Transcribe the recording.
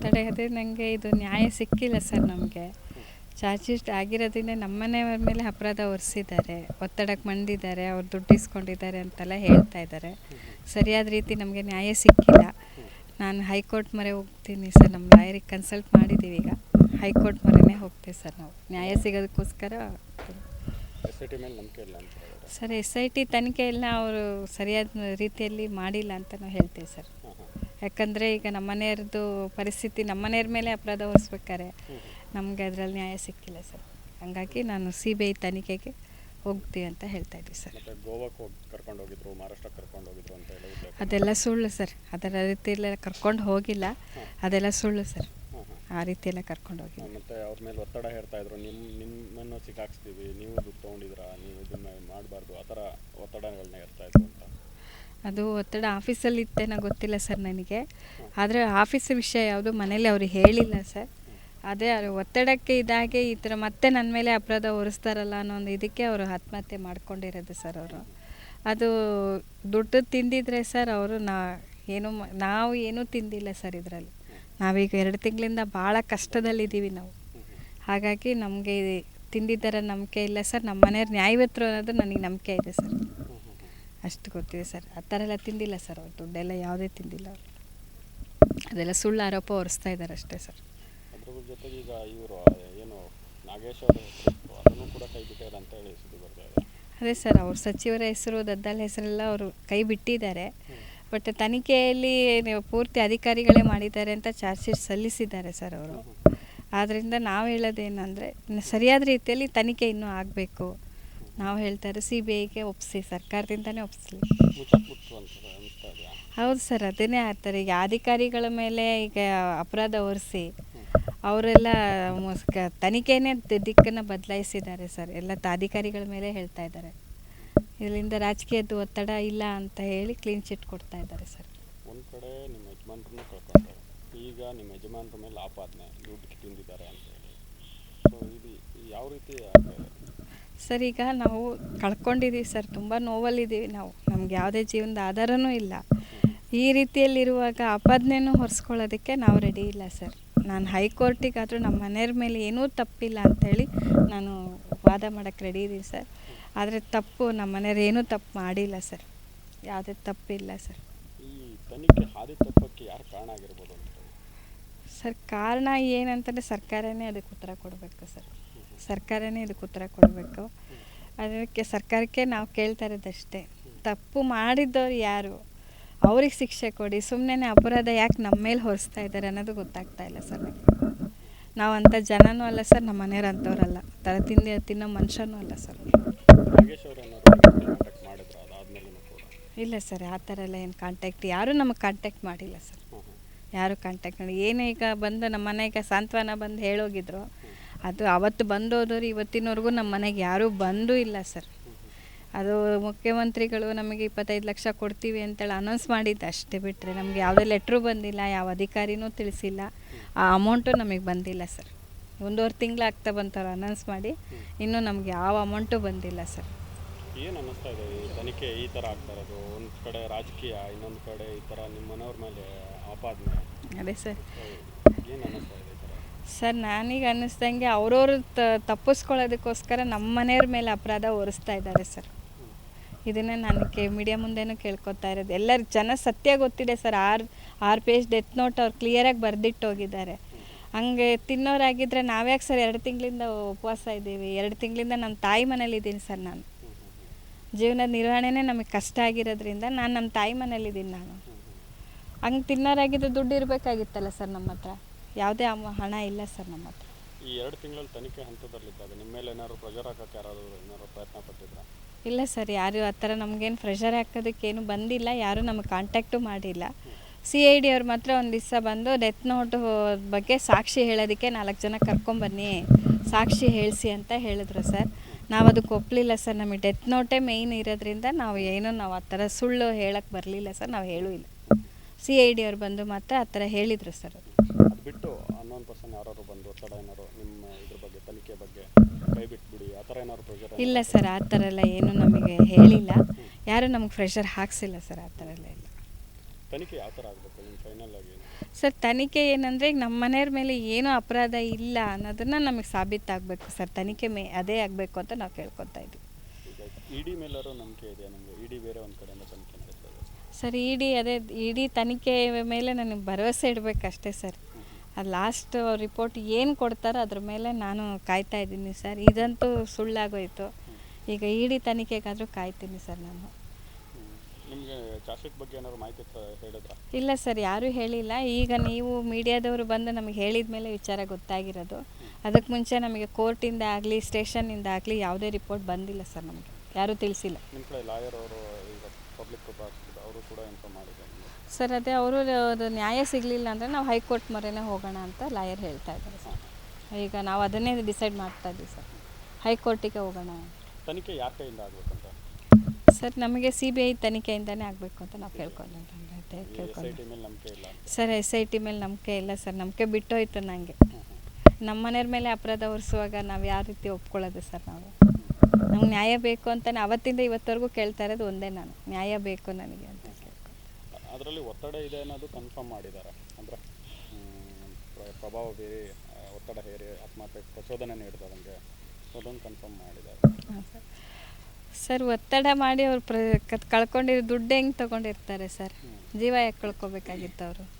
ಒತ್ತಡ ಅದೇ ನನಗೆ ಇದು ನ್ಯಾಯ ಸಿಕ್ಕಿಲ್ಲ ಸರ್ ನಮಗೆ. ಚಾರ್ಜ್ ಶೀಟ್ ಆಗಿರೋದ್ರಿಂದ ನಮ್ಮನೆಯವ್ರ ಮೇಲೆ ಅಪರಾಧ ಹೊರಿಸಿದ್ದಾರೆ ಒತ್ತಡಕ್ಕೆ ಮಂಡಿದ್ದಾರೆ ಅವ್ರು ದುಡ್ಡು ಇಸ್ಕೊಂಡಿದ್ದಾರೆ ಅಂತೆಲ್ಲ ಹೇಳ್ತಾ ಇದ್ದಾರೆ. ಸರಿಯಾದ ರೀತಿ ನಮಗೆ ನ್ಯಾಯ ಸಿಕ್ಕಿಲ್ಲ. ನಾನು ಹೈಕೋರ್ಟ್ ಮೊರೆ ಹೋಗ್ತೀನಿ ಸರ್. ನಮ್ಮ ಲಾಯರಿಗೆ ಕನ್ಸಲ್ಟ್ ಮಾಡಿದ್ದೀವಿ ಈಗ. ಹೈಕೋರ್ಟ್ ಮೊರೆನೇ ಹೋಗ್ತೀವಿ ಸರ್ ನಾವು. ನ್ಯಾಯ ಸಿಗೋದಕ್ಕೋಸ್ಕರ ಸರ್ ಎಸ್ ಐ ಟಿ ತನಿಖೆಯಲ್ಲ ಅವರು ಸರಿಯಾದ ರೀತಿಯಲ್ಲಿ ಮಾಡಿಲ್ಲ ಅಂತ ನಾವು ಹೇಳ್ತೀವಿ ಸರ್. ಯಾಕಂದರೆ ಈಗ ನಮ್ಮನೆಯವ್ರದ್ದು ಪರಿಸ್ಥಿತಿ ನಮ್ಮನೆಯವ್ರ ಮೇಲೆ ಅಪರಾಧ ಹೊರಿಸ್ಬೇಕಾರೆ ನಮಗೆ ಅದರಲ್ಲಿ ನ್ಯಾಯ ಸಿಕ್ಕಿಲ್ಲ ಸರ್. ಹಂಗಾಗಿ ನಾನು ಸಿ ಬಿ ಐ ತನಿಖೆಗೆ ಹೋಗ್ತೀವಿ ಅಂತ ಹೇಳ್ತಾ ಇದ್ವಿ ಸರ್. ಅದೆಲ್ಲ ಸುಳ್ಳು ಸರ್. ಅದರ ರೀತಿಯಲ್ಲ ಕರ್ಕೊಂಡು ಹೋಗಿಲ್ಲ. ಅದೆಲ್ಲ ಸುಳ್ಳು ಸರ್. ಆ ರೀತಿಯೆಲ್ಲ ಕರ್ಕೊಂಡು ಹೋಗಿಲ್ಲ. ಮತ್ತೆ ಅವ್ರ ಮೇಲೆ ಒತ್ತಡ ಹೇಳ್ತಾ ಇದ್ರು. ನಿಮ್ಮ ನಿಮ್ಮನ್ನು ಸಿಕ್ಕಾಕ್ಸ್ತೀವಿ ನೀವು ದುಡ್ಡು ತೊಗೊಂಡಿದ್ದೀರಾ? ನೀವು ಇದನ್ನ ಮಾಡಬಾರ್ದು. ಆ ಥರ ಒತ್ತಡಗಳನ್ನ ಹೇಳ್ತಾ ಇದ್ರು ಅಂತ. ಅದು ಒತ್ತಡ ಆಫೀಸಲ್ಲಿ ಇತ್ತೇನೋ ಗೊತ್ತಿಲ್ಲ ಸರ್ ನನಗೆ. ಆದರೆ ಆಫೀಸ್ ವಿಷಯ ಯಾವುದು ಮನೇಲಿ ಅವರು ಹೇಳಿಲ್ಲ ಸರ್. ಅದೇ ಅವರು ಒತ್ತಡಕ್ಕೆ ಇದಾಗೆ ಈ ಥರ ಮತ್ತೆ ನನ್ನ ಮೇಲೆ ಅಪರಾಧ ಹೊರಿಸ್ತಾರಲ್ಲ ಅನ್ನೋ ಒಂದು ಇದಕ್ಕೆ ಅವರು ಆತ್ಮಹತ್ಯೆ ಮಾಡ್ಕೊಂಡಿರೋದು ಸರ್ ಅವರು. ಅದು ದುಡ್ಡು ತಿಂದಿದ್ರೆ ಸರ್ ಅವರು ನಾ ಏನು ನಾವು ಏನೂ ತಿಂದಿಲ್ಲ ಸರ್ ಇದರಲ್ಲಿ. ನಾವೀಗ ಎರಡು ತಿಂಗಳಿಂದ ಭಾಳ ಕಷ್ಟದಲ್ಲಿದ್ದೀವಿ ನಾವು. ಹಾಗಾಗಿ ನಮಗೆ ತಿಂದಿದ್ದರ ನಂಬಿಕೆ ಇಲ್ಲ ಸರ್. ನಮ್ಮ ಮನೆಯವ್ರು ನ್ಯಾಯವಂತರು ಅನ್ನೋದು ನನಗೆ ನಂಬಿಕೆ ಇದೆ ಸರ್. ಅಷ್ಟು ಗೊತ್ತಿದೆ ಸರ್. ಆ ಥರ ಎಲ್ಲ ತಿಂದಿಲ್ಲ ಸರ್ ಅವ್ರು. ದುಡ್ಡೆಲ್ಲ ಯಾವುದೇ ತಿಂದಿಲ್ಲ ಅವರು. ಅದೆಲ್ಲ ಸುಳ್ಳು ಆರೋಪ ಹೊರಿಸ್ತಾ ಇದ್ದಾರೆ ಅಷ್ಟೇ ಸರ್. ಅದ್ರ ಜೊತೆಗೆ ಈಗ ಇವರು ಏನು ನಾಗೇಶ್ ಅವರ ಹೆಸರು ಅದನ್ನು ಕೂಡ ಕೈ ಬಿಟ್ಟಿದ್ದಾರೆ ಅಂತ ಹೇಳಿ ಸುದ್ದಿ ಬರ್ತಾ ಇದೆ. ಅದೇ ಸರ್ ಅವ್ರ ಸಚಿವರ ಹೆಸರು ದದ್ದಾಲ್ ಹೆಸರೆಲ್ಲ ಅವರು ಕೈ ಬಿಟ್ಟಿದ್ದಾರೆ. ಬಟ್ ತನಿಖೆಯಲ್ಲಿ ನೀವು ಪೂರ್ತಿ ಅಧಿಕಾರಿಗಳೇ ಮಾಡಿದ್ದಾರೆ ಅಂತ ಚಾರ್ಜ್ ಶೀಟ್ ಸಲ್ಲಿಸಿದ್ದಾರೆ ಸರ್ ಅವರು. ಆದ್ದರಿಂದ ನಾವು ಹೇಳೋದೇನಂದರೆ ಸರಿಯಾದ ರೀತಿಯಲ್ಲಿ ತನಿಖೆ ಇನ್ನೂ ಆಗಬೇಕು. ನಾವು ಹೇಳ್ತಾರೆ ಸಿ ಬಿ ಐಗೆ ಒಪ್ಪಿಸಿ ಸರ್ಕಾರದಿಂದನೇ ಇದೆಯಾ ಹೌದು ಸರ್, ಅದನ್ನೇ ಆಗ್ತಾರೆ ಈಗ ಅಧಿಕಾರಿಗಳ ಮೇಲೆ ಈಗ ಅಪರಾಧ ಹೊರಿಸಿ ಅವರೆಲ್ಲ ತನಿಖೆನೇ ದಿಕ್ಕನ್ನು ಬದಲಾಯಿಸಿದ್ದಾರೆ ಸರ್. ಎಲ್ಲ ಅಧಿಕಾರಿಗಳ ಮೇಲೆ ಹೇಳ್ತಾ ಇದ್ದಾರೆ. ಇದರಿಂದ ರಾಜಕೀಯದ್ದು ಒತ್ತಡ ಇಲ್ಲ ಅಂತ ಹೇಳಿ ಕ್ಲೀನ್ ಚಿಟ್ ಕೊಡ್ತಾ ಇದ್ದಾರೆ ಸರ್. ಒಂದು ಕಡೆ ನಿಮ್ಮ ಈಗ ನಿಮ್ಮ ಯಜಮಾನ್ರ ಮೇಲೆ ಆಪಾದನೆ ದುಡ್ಡು ತಿಂದಿದ್ದಾರೆ ಅಂತ ಹೇಳಿ. ಇದು ಯಾವ ರೀತಿ ಸರ್ ಈಗ ನಾವು ಕಳ್ಕೊಂಡಿದ್ದೀವಿ ಸರ್ ತುಂಬ ನೋವಲ್ಲಿದ್ದೀವಿ ನಾವು ನಮ್ಗೆ ಯಾವುದೇ ಜೀವನದ ಆಧಾರನೂ ಇಲ್ಲ. ಈ ರೀತಿಯಲ್ಲಿರುವಾಗ ಆಪಾದನೆನೂ ಹೊರಿಸ್ಕೊಳ್ಳೋದಕ್ಕೆ ನಾವು ರೆಡಿ ಇಲ್ಲ ಸರ್. ನಾನು ಹೈಕೋರ್ಟಿಗಾದರೂ ನಮ್ಮ ಮನೆಯವ್ರ ಮೇಲೆ ಏನೂ ತಪ್ಪಿಲ್ಲ ಅಂಥೇಳಿ ನಾನು ವಾದ ಮಾಡೋಕ್ಕೆ ರೆಡಿ ಇದ್ದೀನಿ ಸರ್. ಆದರೆ ತಪ್ಪು ನಮ್ಮ ಮನೆಯವ್ರು ಏನೂ ತಪ್ಪು ಮಾಡಿಲ್ಲ ಸರ್. ಯಾವುದೇ ತಪ್ಪಿಲ್ಲ ಸರ್. ಸರ್ ಕಾರಣ ಏನಂತಂದರೆ ಸರ್ಕಾರನೇ ಅದಕ್ಕೆ ಉತ್ತರ ಕೊಡಬೇಕು ಸರ್. ಸರ್ಕಾರನೇ ಇದಕ್ಕೆ ಉತ್ತರ ಕೊಡಬೇಕು. ಅದಕ್ಕೆ ಸರ್ಕಾರಕ್ಕೆ ನಾವು ಕೇಳ್ತಾ ಇರೋದಷ್ಟೇ. ತಪ್ಪು ಮಾಡಿದ್ದವ್ರು ಯಾರು? ಅವ್ರಿಗೆ ಶಿಕ್ಷೆ ಕೊಡಿ. ಸುಮ್ಮನೆ ಅಪರಾಧ ಯಾಕೆ ನಮ್ಮ ಮೇಲೆ ಹೊರಿಸ್ತಾ ಇದ್ದಾರೆ ಅನ್ನೋದು ಗೊತ್ತಾಗ್ತಾ ಇಲ್ಲ ಸರ್ ನಾವು ಅಂಥ ಜನನೂ ಅಲ್ಲ ಸರ್ ನಮ್ಮ ಮನೆಯವ್ರು ಅಂಥವ್ರಲ್ಲ. ಥರ ತಿಂದು ತಿನ್ನೋ ಮನುಷ್ಯನೂ ಅಲ್ಲ ಸರ್. ಇಲ್ಲ ಸರ್ ಆ ಥರ ಎಲ್ಲ ಏನು ಕಾಂಟ್ಯಾಕ್ಟ್ ಯಾರೂ ನಮಗೆ ಕಾಂಟ್ಯಾಕ್ಟ್ ಮಾಡಿಲ್ಲ ಸರ್. ಯಾರು ಕಾಂಟ್ಯಾಕ್ಟ್ ಮಾಡಿ ಏನೇ ಈಗ ಬಂದು ನಮ್ಮ ಮನೆಗೆ ಸಾಂತ್ವನ ಬಂದು ಹೇಳೋಗಿದ್ರು ಅದು ಅವತ್ತು ಬಂದೋದವ್ರು ಇವತ್ತಿನವರೆಗೂ ನಮ್ಮ ಮನೆಗೆ ಯಾರೂ ಬಂದೂ ಇಲ್ಲ ಸರ್. ಅದು ಮುಖ್ಯಮಂತ್ರಿಗಳು ನಮಗೆ ಇಪ್ಪತ್ತೈದು ಲಕ್ಷ ಕೊಡ್ತೀವಿ ಅಂತೇಳಿ ಅನೌನ್ಸ್ ಮಾಡಿದ್ದು ಅಷ್ಟೇ ಬಿಟ್ಟರೆ ನಮಗೆ ಯಾವುದೇ ಲೆಟ್ರು ಬಂದಿಲ್ಲ ಯಾವ ಅಧಿಕಾರಿನೂ ತಿಳಿಸಿಲ್ಲ. ಆ ಅಮೌಂಟು ನಮಗೆ ಬಂದಿಲ್ಲ ಸರ್. ಒಂದೂವರೆ ತಿಂಗಳಾಗ್ತಾ ಬಂತವ್ರು ಅನೌನ್ಸ್ ಮಾಡಿ ಇನ್ನೂ ನಮ್ಗೆ ಯಾವ ಅಮೌಂಟು ಬಂದಿಲ್ಲ ಸರ್. ಏನು ಅನ್ನಿಸ್ತಾ ಇದೆ ಈ ತನಿಖೆ ಈ ಥರ ಆಗ್ತಾ ಇರೋದು? ಒಂದು ಕಡೆ ರಾಜಕೀಯ ಇನ್ನೊಂದು ಕಡೆ ಈ ಥರ ನಿಮ್ಮ ಮನೆಯವ್ರ ಮೇಲೆ ಆಪಾದನೆ ಅದೇ ಸರ್. ಏನು ಅನ್ನಿಸ್ತಾ ಇದೆ ಸರ್, ನಾನೀಗ ಅನ್ನಿಸ್ದಂಗೆ ಅವ್ರವ್ರು ತಪ್ಪಿಸ್ಕೊಳ್ಳೋದಕ್ಕೋಸ್ಕರ ನಮ್ಮ ಮನೆಯವ್ರ ಮೇಲೆ ಅಪರಾಧ ಹೊರಿಸ್ತಾ ಇದ್ದಾರೆ ಸರ್. ಇದನ್ನು ನಾನು ಕೆ ಮೀಡಿಯಾ ಮುಂದೆನೂ ಕೇಳ್ಕೊತಾ ಇರೋದು. ಎಲ್ಲರ ಜನ ಸತ್ಯ ಗೊತ್ತಿದೆ ಸರ್. ಆರು ಆರು ಪೇಜ್ ಡೆತ್ ನೋಟ್ ಅವ್ರು ಕ್ಲಿಯರಾಗಿ ಬರೆದಿಟ್ಟು ಹೋಗಿದ್ದಾರೆ. ಹಂಗೆ ತಿನ್ನೋರಾಗಿದ್ದರೆ ನಾವ್ಯಾಕೆ ಸರ್ ಎರಡು ತಿಂಗಳಿಂದ ಉಪವಾಸ ಇದ್ದೀವಿ. ಎರಡು ತಿಂಗಳಿಂದ ನಮ್ಮ ತಾಯಿ ಮನೇಲಿದ್ದೀನಿ ಸರ್ ನಾನು. ಜೀವನದ ನಿರ್ವಹಣೆನೇ ನಮಗೆ ಕಷ್ಟ ಆಗಿರೋದ್ರಿಂದ ನಾನು ನಮ್ಮ ತಾಯಿ ಮನೇಲಿದ್ದೀನಿ ನಾನು. ಹಂಗೆ ತಿನ್ನೋರಾಗಿದ್ದರೆ ದುಡ್ಡು ಇರಬೇಕಾಗಿತ್ತಲ್ಲ ಸರ್ ನಮ್ಮ ಹತ್ರ ಯಾವುದೇ ಅಮ ಹಣ ಇಲ್ಲ ಸರ್ ನಮ್ಮ ಹತ್ರ. ಈ ಎರಡು ತಿಂಗಳಲ್ಲಿ ತನಿಖೆ ಹಂತದಲ್ಲಿದ್ದಾಗ ನಿಮ್ಮ ಮೇಲೆ ಏನಾದರೂ ಪ್ರೆಷರ್ ಹಾಕಕ್ಕೆ ಯಾರಾದರೂ ಏನಾದರೂ ಪ್ರಯತ್ನ ಪಟ್ಟಿದ್ರಾ? ಇಲ್ಲ ಸರ್ ಯಾರು ಆ ಥರ ನಮಗೇನು ಪ್ರೆಷರ್ ಹಾಕೋದಕ್ಕೇನು ಬಂದಿಲ್ಲ. ಯಾರೂ ನಮಗೆ ಕಾಂಟ್ಯಾಕ್ಟು ಮಾಡಿಲ್ಲ. ಸಿ ಐ ಡಿ ಅವ್ರು ಮಾತ್ರ ಒಂದು ದಿವಸ ಬಂದು ಡೆತ್ ನೋಟ್ ಬಗ್ಗೆ ಸಾಕ್ಷಿ ಹೇಳೋದಕ್ಕೆ ನಾಲ್ಕು ಜನ ಕರ್ಕೊಂಬನ್ನಿ ಸಾಕ್ಷಿ ಹೇಳಿಸಿ ಅಂತ ಹೇಳಿದ್ರು ಸರ್. ನಾವು ಅದಕ್ಕೆ ಒಪ್ಪಲಿಲ್ಲ ಸರ್. ನಮಗೆ ಡೆತ್ ನೋಟೇ ಮೇಯ್ನ್ ಇರೋದ್ರಿಂದ ನಾವು ಏನೂ ನಾವು ಆ ಥರ ಸುಳ್ಳು ಹೇಳಕ್ಕೆ ಬರಲಿಲ್ಲ ಸರ್. ನಾವು ಹೇಳೂ ಇಲ್ಲ. ಸಿ ಐ ಡಿ ಅವ್ರು ಬಂದು ಮಾತ್ರ ಆ ಥರ ಹೇಳಿದರು ಸರ್. ಅನ್ನೋನ್ ಪರ್ಸನ್ ಯಾರು ಬಂದು ಒತ್ತಡ ಏನಾದ್ರು ನಿಮ್ಮ ಇದ್ರ ಬಗ್ಗೆ ತನಿಖೆ ಬಗ್ಗೆ ಕೈ ಬಿಟ್ಬಿಡಿ ಆ ಥರ ಏನಾದ್ರು ಪ್ರೆಷರ್ ಇಲ್ಲ ಸರ್ ಆ ಥರ ಎಲ್ಲ ಏನೂ ನಮಗೆ ಹೇಳಿಲ್ಲ. ಯಾರೂ ನಮಗೆ ಪ್ರೆಷರ್ ಹಾಕ್ಸಿಲ್ಲ ಸರ್ ಆ ಥರ ಎಲ್ಲ ಇಲ್ಲ. ತನಿಖೆ ಯಾವ ಥರ ಆಗಬೇಕು ನಿಮ್ಮ ಫೈನಲ್ ಆಗಿ ಸರ್ ತನಿಖೆ ಏನಂದರೆ ಈಗ ನಮ್ಮ ಮನೆಯವ್ರ ಮೇಲೆ ಏನೂ ಅಪರಾಧ ಇಲ್ಲ ಅನ್ನೋದನ್ನು ನಮಗೆ ಸಾಬೀತಾಗಬೇಕು ಸರ್. ತನಿಖೆ ಮೇ ಅದೇ ಆಗಬೇಕು ಅಂತ ನಾವು ಕೇಳ್ಕೊತಾ ಇದ್ವಿ. ಇಡಿ ಮೇಲಾದ್ರೂ ನಂಬಿಕೆ ಇದೆಯಾ ನಿಮಗೆ? ಇಡಿ ಬೇರೆ ಒಂದು ಕಡೆಯಿಂದ ತನಿಖೆ ಸರ್ ಇಡಿ ಅದೇ ಇಡೀ ತನಿಖೆ ಮೇಲೆ ನನಗೆ ಭರವಸೆ ಇಡಬೇಕಷ್ಟೇ ಸರ್. ಲಾಸ್ಟ್ ರಿಪೋರ್ಟ್ ಏನು ಕೊಡ್ತಾರೋ ಅದ್ರ ಮೇಲೆ ನಾನು ಕಾಯ್ತಾ ಇದ್ದೀನಿ ಸರ್ ಇದಂತೂ ಸುಳ್ಳಾಗೋಯಿತು. ಈಗ ಇಡಿ ತನಿಖೆಗಾದರೂ ಕಾಯ್ತೀನಿ ಸರ್ ನಾನು. ಇಲ್ಲ ಸರ್ ಯಾರೂ ಹೇಳಿಲ್ಲ. ಈಗ ನೀವು ಮೀಡಿಯಾದವರು ಬಂದು ನಮಗೆ ಹೇಳಿದ ಮೇಲೆ ವಿಚಾರ ಗೊತ್ತಾಗಿರೋದು. ಅದಕ್ಕೆ ಮುಂಚೆ ನಮಗೆ ಕೋರ್ಟಿಂದ ಆಗಲಿ ಸ್ಟೇಷನ್ನಿಂದ ಆಗಲಿ ಯಾವುದೇ ರಿಪೋರ್ಟ್ ಬಂದಿಲ್ಲ ಸರ್ ನಮಗೆ. ಯಾರೂ ತಿಳಿಸಿಲ್ಲ. ಸರ್ ಅದೇ ಅವರು ಅದು ನ್ಯಾಯ ಸಿಗಲಿಲ್ಲ ಅಂದರೆ ನಾವು ಹೈಕೋರ್ಟ್ ಮೊರೆನೇ ಹೋಗೋಣ ಅಂತ ಲಾಯರ್ ಹೇಳ್ತಾ ಇದ್ದಾರೆ ಸರ್. ಈಗ ನಾವು ಅದನ್ನೇ ಡಿಸೈಡ್ ಮಾಡ್ತಾ ಇದ್ದೀವಿ ಸರ್. ಹೈಕೋರ್ಟಿಗೆ ಹೋಗೋಣ ತನಿಖೆ ಯಾರ ಕೈಯಿಂದ ಆಗಬೇಕಂತ? ಸರ್ ನಮಗೆ ಸಿ ಬಿ ಐ ತನಿಖೆಯಿಂದನೇ ಆಗಬೇಕು ಅಂತ ನಾವು ಕೇಳ್ಕೊಂಡು ಅಂತ. ಸರ್ ಎಸ್ ಐ ಟಿ ಮೇಲೆ ನಂಬಿಕೆ ಇಲ್ಲ ಸರ್. ನಂಬಿಕೆ ಬಿಟ್ಟೋಯ್ತು ನನಗೆ ನಮ್ಮ ಮನೆಯವ್ರ ಮೇಲೆ ಅಪರಾಧ ಹೊರಿಸುವಾಗ ನಾವು ಯಾವ ರೀತಿ ಒಪ್ಕೊಳ್ಳೋದು ಸರ್ ನಾವು? ನಮ್ಗೆ ನ್ಯಾಯ ಬೇಕು ಅಂತಾನೆ ಅವತ್ತಿಂದ ಇವತ್ತವರೆಗೂ ಕೇಳ್ತಾ ಇರೋದು ಒಂದೇ ನಾನು. ನ್ಯಾಯ ಬೇಕು ನನಗೆ. ಅಂತ ಅದರಲ್ಲಿ ಒತ್ತಡ ಇದೆ ಅನ್ನೋದು ಕನ್ಫರ್ಮ್ ಮಾಡಿದ್ದಾರೆ. ಅಂದರೆ ಪ್ರಭಾವ ಬೀರಿ ಒತ್ತಡ ಹೇರಿ ಆತ್ಮಹತ್ಯೆ ಪ್ರಚೋದನೆ ನೀಡಿದಂಗೆ ಅದೊಂದು ಕನ್ಫರ್ಮ್ ಮಾಡಿದ್ದಾರೆ. ಸರ್. ಸರ್ ಒತ್ತಡ ಮಾಡಿ ಅವ್ರು ಪ್ರ ಕತ್- ಕಳ್ಕೊಂಡಿರೋ ದುಡ್ಡು ಹೆಂಗೆ ತೊಗೊಂಡಿರ್ತಾರೆ ಸರ್? ಜೀವ ಯಾಕೆ ಕಳ್ಕೊಬೇಕಾಗಿತ್ತು ಅವರು?